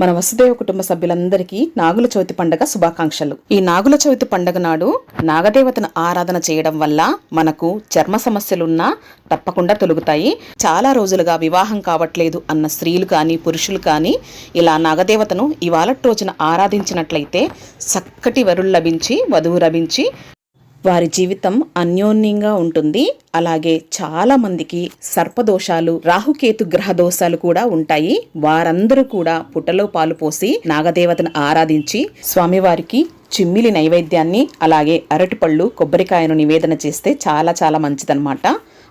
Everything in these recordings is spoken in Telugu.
మన వసుదేవ కుటుంబ సభ్యులందరికీ నాగుల చవితి పండగ శుభాకాంక్షలు. ఈ నాగుల చవితి పండగ నాడు నాగదేవతను ఆరాధన చేయడం వల్ల మనకు చర్మ సమస్యలున్నా తప్పకుండా తొలుగుతాయి. చాలా రోజులుగా వివాహం కావట్లేదు అన్న స్త్రీలు కానీ పురుషులు కానీ ఇలా నాగదేవతను ఇవాళ రోజున ఆరాధించినట్లయితే చక్కటి వరులు లభించి వధువు లభించి వారి జీవితం అన్యోన్యంగా ఉంటుంది. అలాగే చాలా మందికి సర్పదోషాలు రాహుకేతు గ్రహ దోషాలు కూడా ఉంటాయి. వారందరూ కూడా పుట్టలో పాలు పోసి నాగదేవతను ఆరాధించి స్వామివారికి చిమ్మిలి నైవేద్యాన్ని అలాగే అరటిపళ్ళు కొబ్బరికాయను నివేదన చేస్తే చాలా చాలా మంచిదన్నమాట.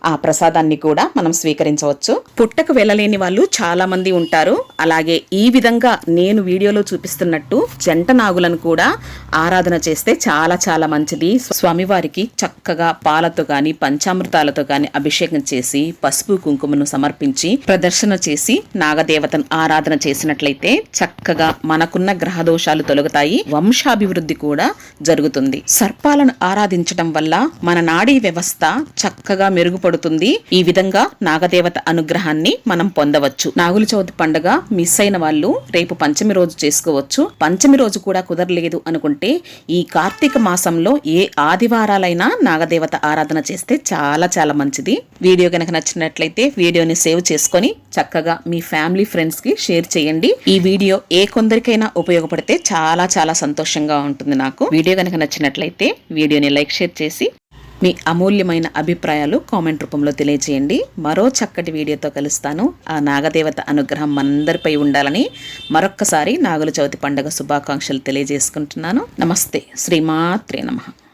ఆ ప్రసాదాన్ని కూడా మనం స్వీకరించవచ్చు. పుట్టకు వెళ్ళలేని వాళ్ళు చాలా మంది ఉంటారు. అలాగే ఈ విధంగా నేను వీడియోలో చూపిస్తున్నట్టు జంట నాగులను కూడా ఆరాధన చేస్తే చాలా చాలా మంచిది. స్వామివారికి చక్కగా పాలతో గాని పంచామృతాలతో గాని అభిషేకం చేసి పసుపు కుంకుమను సమర్పించి ప్రదర్శన చేసి నాగదేవతను ఆరాధన చేసినట్లయితే చక్కగా మనకున్న గ్రహ దోషాలు తొలగుతాయి. వంశాభివృద్ధి కూడా జరుగుతుంది. సర్పాలను ఆరాధించడం వల్ల మన నాడీ వ్యవస్థ చక్కగా మెరుగు మెరుగుపడుతుంది. ఈ విధంగా నాగదేవత అనుగ్రహాన్ని మనం పొందవచ్చు. నాగుల చవితి పండుగ మిస్ అయిన వాళ్ళు రేపు పంచమి రోజు చేసుకోవచ్చు. పంచమి రోజు కూడా కుదరలేదు అనుకుంటే ఈ కార్తీక మాసంలో ఏ ఆదివారాలైనా నాగదేవత ఆరాధన చేస్తే చాలా చాలా మంచిది. వీడియో కనుక నచ్చినట్లయితే వీడియోని సేవ్ చేసుకొని చక్కగా మీ ఫ్యామిలీ ఫ్రెండ్స్కి షేర్ చేయండి. ఈ వీడియో ఏ కొందరికైనా ఉపయోగపడితే చాలా చాలా సంతోషంగా ఉంటుంది నాకు. వీడియో కనుక నచ్చినట్లయితే వీడియోని లైక్ షేర్ చేసి మీ అమూల్యమైన అభిప్రాయాలు కామెంట్ రూపంలో తెలియజేయండి మరో చక్కటి వీడియోతో కలుస్తాను. ఆ నాగదేవత అనుగ్రహం మనందరిపై ఉండాలని మరొక్కసారి నాగుల చవితి పండుగ శుభాకాంక్షలు తెలియజేసుకుంటున్నాను. నమస్తే. శ్రీమాత్రే నమః.